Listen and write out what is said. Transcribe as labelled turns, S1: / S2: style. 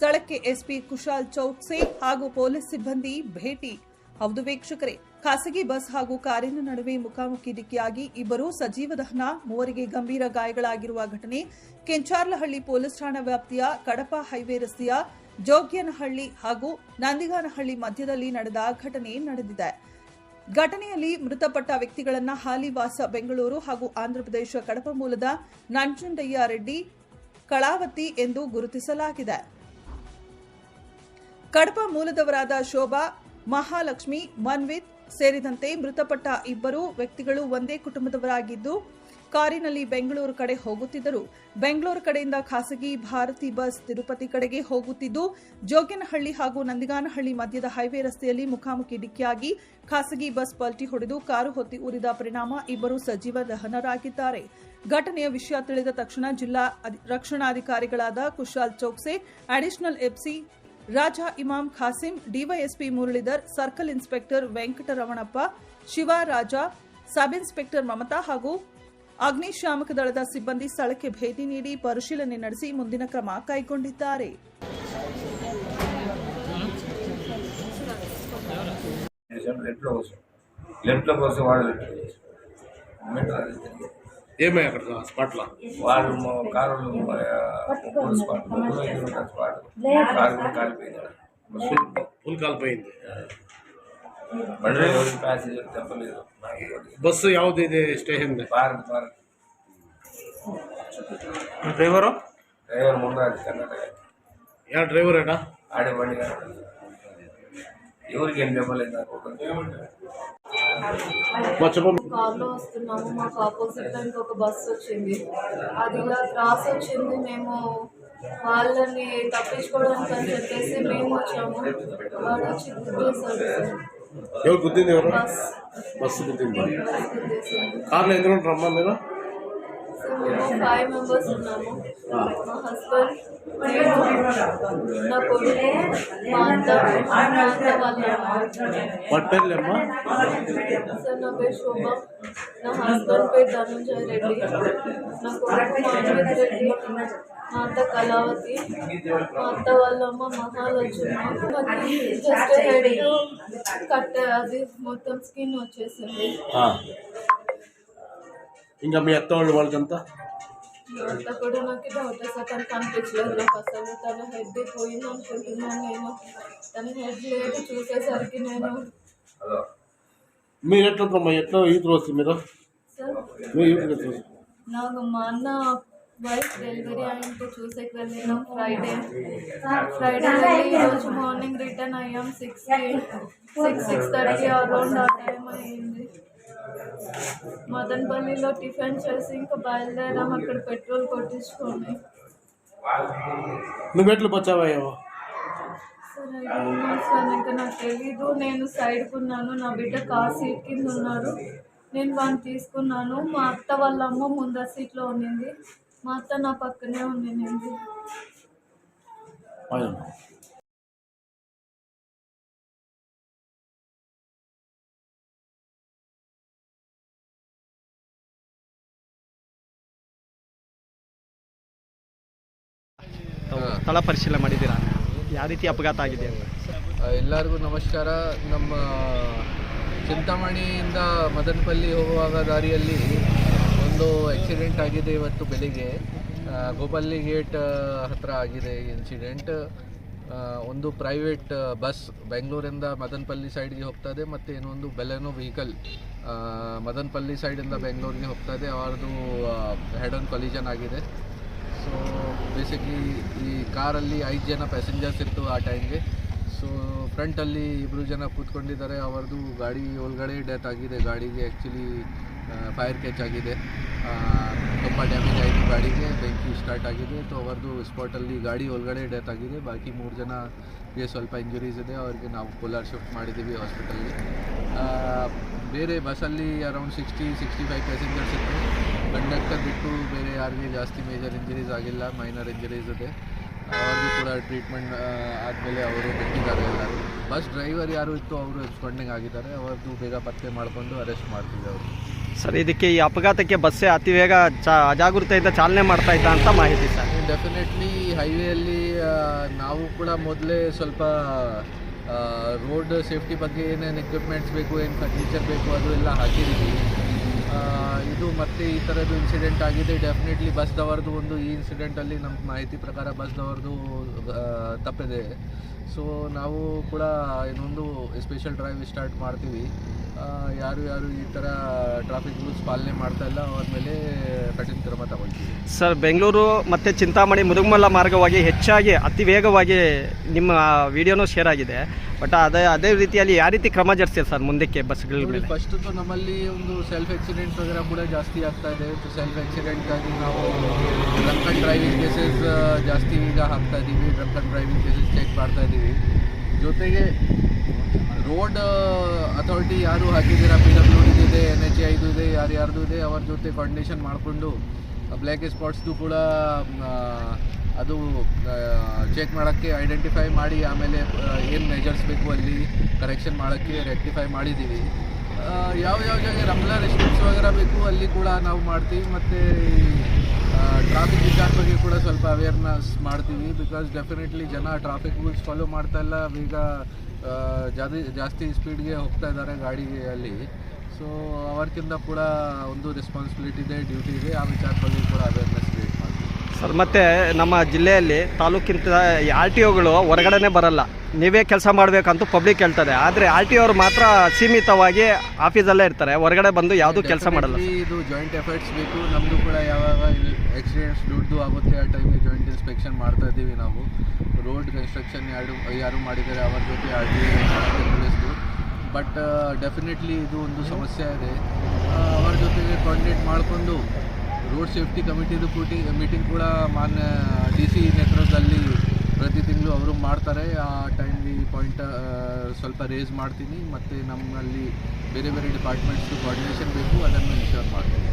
S1: ಸ್ಥಳಕ್ಕೆ ಎಸ್ಪಿ ಕುಶಾಲ್ ಚೌಕ್ಸೆ ಹಾಗೂ ಪೊಲೀಸ್ ಸಿಬ್ಬಂದಿ ಭೇಟಿ. ಹೌದು ವೀಕ್ಷಕರೇ, ಖಾಸಗಿ ಬಸ್ ಹಾಗೂ ಕಾರಿನ ನಡುವೆ ಮುಖಾಮುಖಿ ಡಿಕ್ಕಿಯಾಗಿ ಇಬ್ಬರು ಸಜೀವ ದಹನ, ಮೂವರಿಗೆ ಗಂಭೀರ ಗಾಯಗಳಾಗಿರುವ ಘಟನೆ ಕೆಂಚಾರ್ಲಹಳ್ಳಿ ಪೊಲೀಸ್ ಠಾಣಾ ವ್ಯಾಪ್ತಿಯ ಕಡಪ ಹೈವೇ ರಸ್ತೆಯ ಜೋಗ್ಯನಹಳ್ಳಿ ಹಾಗೂ ನಂದಿಗಾನಹಳ್ಳಿ ಮಧ್ಯದಲ್ಲಿ ನಡೆದ ಘಟನೆ ನಡೆದಿದೆ. ಘಟನೆಯಲ್ಲಿ ಮೃತಪಟ್ಟ ವ್ಯಕ್ತಿಗಳನ್ನ ಹಾಲಿವಾಸ, ಬೆಂಗಳೂರು ಹಾಗೂ ಆಂಧ್ರಪ್ರದೇಶ ಕಡಪ ಮೂಲದ ನಂಜುಂಡಯ್ಯ ರೆಡ್ಡಿ ಕಳಾವತಿ ಎಂದು ಗುರುತಿಸಲಾಗಿದೆ. ಕಡಪ ಮೂಲದವರಾದ ಶೋಭಾ, ಮಹಾಲಕ್ಷ್ಮಿ, ಮನ್ವಿತ್ ಸೇರಿದಂತೆ ಮೃತಪಟ್ಟ ಇಬ್ಬರು ವ್ಯಕ್ತಿಗಳು ಒಂದೇ ಕುಟುಂಬದವರಾಗಿದ್ದು, ಕಾರಿನಲ್ಲಿ ಬೆಂಗಳೂರು ಕಡೆ ಹೋಗುತ್ತಿದ್ದರು. ಬೆಂಗಳೂರು ಕಡೆಯಿಂದ ಖಾಸಗಿ ಭಾರತಿ ಬಸ್ ತಿರುಪತಿ ಕಡೆಗೆ ಹೋಗುತ್ತಿದ್ದು, ಜೋಗಿನಹಳ್ಳಿ ಹಾಗೂ ನಂದಿಗಾನಹಳ್ಳಿ ಮಧ್ಯದ ಹೈವೇ ರಸ್ತೆಯಲ್ಲಿ ಮುಖಾಮುಖಿ ಡಿಕ್ಕಿಯಾಗಿ ಖಾಸಗಿ ಬಸ್ ಪಲ್ಟಿ ಹೊಡೆದು ಕಾರು ಹೊತ್ತಿ ಉರಿದ ಪರಿಣಾಮ ಇಬ್ಬರು ಸಜೀವ ದಹನರಾಗಿದ್ದಾರೆ. ಘಟನೆಯ ವಿಷಯ ತಿಳಿದ ತಕ್ಷಣ ಜಿಲ್ಲಾ ರಕ್ಷಣಾಧಿಕಾರಿಗಳಾದ Kushal Chowkse, additional FC Raja Imam Khasim, DYSP Muralidhar, circle inspector Venkataramanappa Shivaraja sub inspector Mamata ಹಾಗೂ ಅಗ್ನಿಶಾಮಕ ದಳದ ಸಿಬ್ಬಂದಿ ಸ್ಥಳಕ್ಕೆ ಭೇಟಿ ನೀಡಿ ಪರಿಶೀಲನೆ ನಡೆಸಿ ಮುಂದಿನ ಕ್ರಮ ಕೈಗೊಂಡಿದ್ದಾರೆ.
S2: కోసం లెఫ్ట్లో కోసం వాడు లెఫ్ట్లో చేసి
S3: ఏమయ్య అక్కడ స్పాట్లో
S2: వాళ్ళు మా కారు మూడు స్పాట్ ముగ్గురు ఐదు ఉంటారు స్పాట్ కారు కూడా కాలిపోయింది
S3: ఫుల్ ఫుల్ కాలిపోయింది
S2: బండి ఎవరికి ప్యాసింజర్ చెప్పలేదు నాకు ఎవరికి.
S3: బస్సు ಯಾವ್ದು ಇದೆ station
S2: Bharat Bharat
S3: driver
S2: driver ముందు కర్ణాటక
S3: ಯಾವ ಡ್ರೈವರ್ ಅಣ್ಣ
S2: ఆడే బండి కాదు ఎవరికి ఏం చెప్పలేదు
S4: కార్లో వస్తున్నాము. మాకు ఆపోజిట్లో ఇంకొక బస్సు వచ్చింది. అది ఇలా క్రాస్ వచ్చింది. మేము వాళ్ళని తప్పించుకోవడానికి అని చెప్పేసి మేము వచ్చాము. వాడు వచ్చి గుద్దేశాడు
S3: ఎవరు గుద్దింది ఎవరు?
S4: బస్.
S3: బస్సు గుద్దింది? కార్లో ఎదురు ఉంటారమ్మా మీరు
S4: ఫైవ్ మెంబర్స్ ఉన్నాము. మా హస్బెండ్ నా కొడుకు మా అత్త మా అత్త వాళ్ళ సార్ నా పేరు శోభ. నా హస్బెండ్ పేరు ధనంజయ్ రెడ్డి. నా కొడుకు మాన్విత్ రెడ్డి. మా అత్త కళావతి. మా అత్త వాళ్ళ అమ్మ మహాలక్ష్మి. జస్ట్ హెడ్ కట్ అది మొత్తం స్కిన్ వచ్చేసింది.
S3: ఇంకా మీ అత్త వాళ్ళు వాళ్ళకంతా
S4: మా అత్త కూడా నాకు డౌట్ సార్ తను కనిపించలేదు నాకు అసలు. తన హెడ్ పోయింది అనుకుంటున్నాను నేను. తన హెడ్ లేదు చూసేసరికి నేను.
S3: మీరు ఎట్లా ఉందమ్మా ఎట్లా ఈత వస్తుంది మీరు?
S4: సార్?
S3: మీరు ఈత వస్తుంది
S4: నాకు మా అన్న వైఫ్ డెలివరీ అయింటే చూసేకి వెళ్ళినాం ఫ్రైడే ఫ్రైడే వెళ్ళి ఈరోజు మార్నింగ్ రిటర్న్ అయ్యాం. సిక్స్కి సిక్స్ సిక్స్ థర్టీ అరౌండ్ ఆ టైం అయ్యింది మదనపల్లిలో టిఫిన్ చేసి ఇంకా బయలుదేరాం అక్కడ పెట్రోల్ కొట్టించుకొని.
S3: నువ్వు ఎట్లా బచ్చావయ్యావా
S4: సరే ఇంకా నాకు తెలీదు. నేను సైడ్కి ఉన్నాను. నా బిడ్డ కార్ సీట్ కింద ఉన్నాడు. నేను వాడిని తీసుకున్నాను. మా అత్త వాళ్ళ అమ్మ ముందర సీట్లో ఉండింది. మా అత్త నా పక్కనే ఉండింది.
S5: ಸ್ಥಳ ಪರಿಶೀಲನೆ ಮಾಡಿದ್ದೀರಾ? ಯಾವ ರೀತಿ ಅಪಘಾತ ಆಗಿದೆ
S6: ಎಲ್ಲರಿಗೂ ನಮಸ್ಕಾರ. ನಮ್ಮ ಚಿಂತಾಮಣಿಯಿಂದ ಮದನಪಲ್ಲಿ ಹೋಗುವಾಗ ದಾರಿಯಲ್ಲಿ ಒಂದು ಆಕ್ಸಿಡೆಂಟ್ ಆಗಿದೆ ಇವತ್ತು ಬೆಳಿಗ್ಗೆ. ಗೋಪಲ್ಲಿ ಗೇಟ್ ಹತ್ರ ಆಗಿದೆ ಇನ್ಸಿಡೆಂಟ್ ಒಂದು ಪ್ರೈವೇಟ್ ಬಸ್ ಬೆಂಗಳೂರಿಂದ ಮದನಪಲ್ಲಿ ಸೈಡ್ಗೆ ಹೋಗ್ತದೆ ಮತ್ತು ಇನ್ನೊಂದು ಬೆಲೆನೋ ವೆಹಿಕಲ್ ಮದನಪಲ್ಲಿ ಸೈಡಿಂದ ಬೆಂಗಳೂರಿಗೆ ಹೋಗ್ತದೆ ಅವ್ರದ್ದು ಹೆಡ್ ಆನ್ ಕೊಲಿಜನ್ ಆಗಿದೆ. ಸೊ ಬೇಸಿಕ್ಲಿ ಈ ಕಾರಲ್ಲಿ ಐದು ಜನ ಪ್ಯಾಸೆಂಜರ್ಸ್ ಇತ್ತು ಆ ಟೈಮ್ಗೆ ಸೊ ಫ್ರಂಟಲ್ಲಿ ಇಬ್ಬರು ಜನ ಕೂತ್ಕೊಂಡಿದ್ದಾರೆ. ಅವರದು ಗಾಡಿ ಒಳಗಡೆ ಡೆತ್ ಆಗಿದೆ. ಗಾಡಿಗೆ ಆ್ಯಕ್ಚುಲಿ ಫೈರ್ ಕ್ಯಾಚ್ ಆಗಿದೆ. ತುಂಬ ಡ್ಯಾಮೇಜ್ ಆಯಿತು ಗಾಡಿಗೆ. ಬೆಂಕಿ ಸ್ಟಾರ್ಟ್ ಆಗಿದೆ. ಸೊ ಅವರದು ಸ್ಪಾಟಲ್ಲಿ ಗಾಡಿ ಒಳಗಡೆ ಡೆತ್ ಆಗಿದೆ. ಬಾಕಿ ಮೂರು ಜನಗೆ ಸ್ವಲ್ಪ ಇಂಜುರೀಸ್ ಇದೆ. ಅವರಿಗೆ ನಾವು ಕೋಲಾರ್ ಶಿಫ್ಟ್ ಮಾಡಿದ್ದೀವಿ ಹಾಸ್ಪಿಟಲ್ಗೆ ಬೇರೆ ಬಸ್ಸಲ್ಲಿ around sixty sixty five passengers ಇತ್ತು ಕಂಡಕ್ಟರ್ ಬಿಟ್ಟು ಬೇರೆ ಯಾರಿಗೂ ಜಾಸ್ತಿ ಮೇಜರ್ ಇಂಜರೀಸ್ ಆಗಿಲ್ಲ ಮೈನರ್ ಇಂಜರೀಸ್ ಇದೆ. ಅವ್ರಿಗೂ ಕೂಡ ಟ್ರೀಟ್ಮೆಂಟ್ ಆದಮೇಲೆ ಅವರು ಬಿಟ್ಟಿದ್ದಾರೆ ಎಲ್ಲರೂ. ಬಸ್ ಡ್ರೈವರ್ ಯಾರು ಇತ್ತು ಅವರು ಎಬ್ಸ್ಕೊಂಡಂಗೆ ಆಗಿದ್ದಾರೆ. ಅವ್ರದ್ದು ಬೇಗ ಪತ್ತೆ ಮಾಡಿಕೊಂಡು ಅರೆಸ್ಟ್ ಮಾಡ್ತಿದ್ದೆ ಅವರು.
S5: ಸರ್ ಇದಕ್ಕೆ ಈ ಅಪಘಾತಕ್ಕೆ ಬಸ್ಸೇ ಅತಿ ಬೇಗ ಚ ಅಜಾಗೃತೆಯಿಂದ ಚಾಲನೆ ಮಾಡ್ತಾ ಇದ್ದ ಅಂತ ಮಾಹಿತಿ ಸರ್.
S6: ಡೆಫಿನೆಟ್ಲಿ ಹೈವೇಯಲ್ಲಿ ನಾವು ಕೂಡ ಮೊದಲೇ ಸ್ವಲ್ಪ ರೋಡ್ ಸೇಫ್ಟಿ ಬಗ್ಗೆ ಏನೇನು ಎಕ್ವಿಪ್ಮೆಂಟ್ಸ್ ಬೇಕು ಏನು ಫರ್ನಿಚರ್ ಬೇಕು ಅದು ಎಲ್ಲ ಹಾಕಿದ್ದೀವಿ. ಇದು ಮತ್ತೆ ಈ ಥರದ್ದು ಇನ್ಸಿಡೆಂಟ್ ಆಗಿದೆ. ಡೆಫಿನೆಟ್ಲಿ ಬಸ್ದವರದು ಒಂದು ಈ ಇನ್ಸಿಡೆಂಟಲ್ಲಿ ನಮ್ಮ ಮಾಹಿತಿ ಪ್ರಕಾರ ಬಸ್ದವರದು ತಪ್ಪಿದೆ. ಸೊ ನಾವು ಕೂಡ ಇನ್ನೊಂದು ಸ್ಪೆಷಲ್ ಡ್ರೈವ್ ಸ್ಟಾರ್ಟ್ ಮಾಡ್ತೀವಿ. ಯಾರು ಯಾರು ಈ ಥರ ಟ್ರಾಫಿಕ್ ರೂಲ್ಸ್ ಪಾಲನೆ ಮಾಡ್ತಾ ಇಲ್ಲ ಅವ್ರ ಮೇಲೆ ಕಠಿಣ ಕ್ರಮ ತಗೊಳ್ತೀವಿ.
S5: ಸರ್ ಬೆಂಗಳೂರು ಮತ್ತು ಚಿಂತಾಮಣಿ ಮುರುಗಮಲ್ಲ ಮಾರ್ಗವಾಗಿ ಹೆಚ್ಚಾಗಿ ಅತಿ ವೇಗವಾಗಿ ನಿಮ್ಮ ವಿಡಿಯೋನೂ ಶೇರ್ ಆಗಿದೆ. ಬಟ್ ಅದೇ ಅದೇ ರೀತಿಯಲ್ಲಿ ಯಾವ ರೀತಿ ಕ್ರಮ ಜರುಗಿಸ್ತೀರಿ ಸರ್ ಮುಂದಕ್ಕೆ ಬಸ್ಗಳ ಮೇಲೆ?
S6: ಫಸ್ಟ್ ನಮ್ಮಲ್ಲಿ ಒಂದು ಸೆಲ್ಫ್ ಆಕ್ಸಿಡೆಂಟ್ ಅದರ ಕೂಡ ಜಾಸ್ತಿ ಆಗ್ತಾ ಇದೆ. ಸೆಲ್ಫ್ ಆಕ್ಸಿಡೆಂಟ್ಗಾಗಿ ನಾವು ಡ್ರಂಕ್ ಡ್ರೈವಿಂಗ್ ಕೇಸಸ್ ಜಾಸ್ತಿ ಈಗ ಹಾಕ್ತಾ ಇದ್ದೀವಿ drunk and driving cases check ಮಾಡ್ತಾ ಇದ್ದೀವಿ ಜೊತೆಗೆ ರೋಡ್ ಅಥಾರಿಟಿ ಯಾರು ಹಾಕಿದ್ದೀರಾ? ಪಿ ಡಬ್ಲ್ಯೂ ಇದೆ ಎನ್ ಎಚ್ ಐದು ಇದೆ, ಯಾರು ಯಾರ್ದು ಇದೆ, ಅವ್ರ ಜೊತೆ ಕೋರ್ಡಿನೇಷನ್ ಮಾಡಿಕೊಂಡು ಬ್ಲ್ಯಾಕ್ ಸ್ಪಾಟ್ಸ್ದು ಕೂಡ ಅದು ಚೆಕ್ ಮಾಡೋಕ್ಕೆ ಐಡೆಂಟಿಫೈ ಮಾಡಿ, ಆಮೇಲೆ ಏನು ಮೆಜರ್ಸ್ ಬೇಕು ಅಲ್ಲಿ ಕರೆಕ್ಷನ್ ಮಾಡೋಕ್ಕೆ ರೆಕ್ಟಿಫೈ ಮಾಡಿದ್ದೀವಿ. ಯಾವ ಯಾವ ಜಾಗ ರಮ್ಲಾ ರೆಸ್ಟೋರೆಂಟ್ಸ್ ವಗೇರ ಬೇಕು, ಅಲ್ಲಿ ಕೂಡ ನಾವು ಮಾಡ್ತೀವಿ, ಮತ್ತು ಟ್ರಾಫಿಕ್ ವಿಚಾರ ಬಗ್ಗೆ ಕೂಡ ಸ್ವಲ್ಪ ಅವೇರ್ನೆಸ್ ಮಾಡ್ತೀವಿ ಬಿಕಾಸ್ ಡೆಫಿನೆಟ್ಲಿ ಜನ ಟ್ರಾಫಿಕ್ ರೂಲ್ಸ್ ಫಾಲೋ ಮಾಡ್ತಾ ಇಲ್ಲ. ಈಗ ಜಾಸ್ತಿ ಜಾದಿ ಜಾಸ್ತಿ ಸ್ಪೀಡ್ಗೆ ಹೋಗ್ತಾ ಇದ್ದಾರೆ ಗಾಡಿಯಲ್ಲಿ. ಸೊ ಅವರ್ಕಿಂತ ಕೂಡ ಒಂದು ರೆಸ್ಪಾನ್ಸಿಬಿಲಿಟಿ ಇದೆ ಡ್ಯೂಟಿ ಇದೆ. ಆ ವಿಚಾರ ಬಗ್ಗೆ ಕೂಡ ಅವೇರ್ನೆಸ್ ಕ್ರಿಯೇಟ್ ಮಾಡ್ತೀವಿ.
S5: ಸರ್ ಮತ್ತು ನಮ್ಮ ಜಿಲ್ಲೆಯಲ್ಲಿ ತಾಲೂಕಿಂತ ಆರ್ ಟಿ ಒಗಳು ಹೊರಗಡೆನೇ ಬರಲ್ಲ. ನೀವೇ ಕೆಲಸ ಮಾಡಬೇಕಂತೂ ಪಬ್ಲಿಕ್ ಹೇಳ್ತದೆ ಆದರೆ ಆರ್ ಟಿ ಅವ್ರು ಮಾತ್ರ ಸೀಮಿತವಾಗಿ ಆಫೀಸಲ್ಲೇ ಇರ್ತಾರೆ. ಹೊರಗಡೆ ಬಂದು ಯಾವುದೂ ಕೆಲಸ ಮಾಡಲ್ಲ.
S6: ಇದು ಜಾಯಿಂಟ್ ಎಫರ್ಟ್ಸ್ ಬೇಕು. ನಮ್ಮದು ಕೂಡ ಯಾವಾಗ ಎಕ್ಸಿಡೆಂಟ್ಸ್ ದುಡ್ಡು ಆಗುತ್ತೆ ಆ ಟೈಮಿಗೆ ಜಾಯಿಂಟ್ ಇನ್ಸ್ಪೆಕ್ಷನ್ ಮಾಡ್ತಾ ಇದ್ದೀವಿ ನಾವು. ರೋಡ್ ಕನ್ಸ್ಟ್ರಕ್ಷನ್ ಯಾರು ಯಾರು ಮಾಡಿದ್ದಾರೆ ಅವ್ರ ಜೊತೆ ಆರ್ ಟಿ ಬಟ್ ಡೆಫಿನೆಟ್ಲಿ ಇದು ಒಂದು ಸಮಸ್ಯೆ ಇದೆ. ಅವ್ರ ಜೊತೆಗೆ ಕೋರ್ಡಿನೇಟ್ ಮಾಡಿಕೊಂಡು ರೋಡ್ ಸೇಫ್ಟಿ ಕಮಿಟಿದು ಕೂಟಿ ಮೀಟಿಂಗ್ ಕೂಡ ಮಾನ್ಯ ಡಿ ಸಿ ನೇತೃತ್ವದಲ್ಲಿ ಪ್ರತಿ ತಿಂಗಳು ಅವರು ಮಾಡ್ತಾರೆ. ಆ ಟೈಮ್ಗೆ ಈ ಪಾಯಿಂಟ್ ಸ್ವಲ್ಪ ರೇಸ್ ಮಾಡ್ತೀನಿ. ಮತ್ತು ನಮ್ಮಲ್ಲಿ ಬೇರೆ ಬೇರೆ ಡಿಪಾರ್ಟ್ಮೆಂಟ್ಸ್ ಕೋಆರ್ಡಿನೇಷನ್ ಬೇಕು. ಅದನ್ನು ಇನ್ಶೋರ್ ಮಾಡ್ತೀನಿ.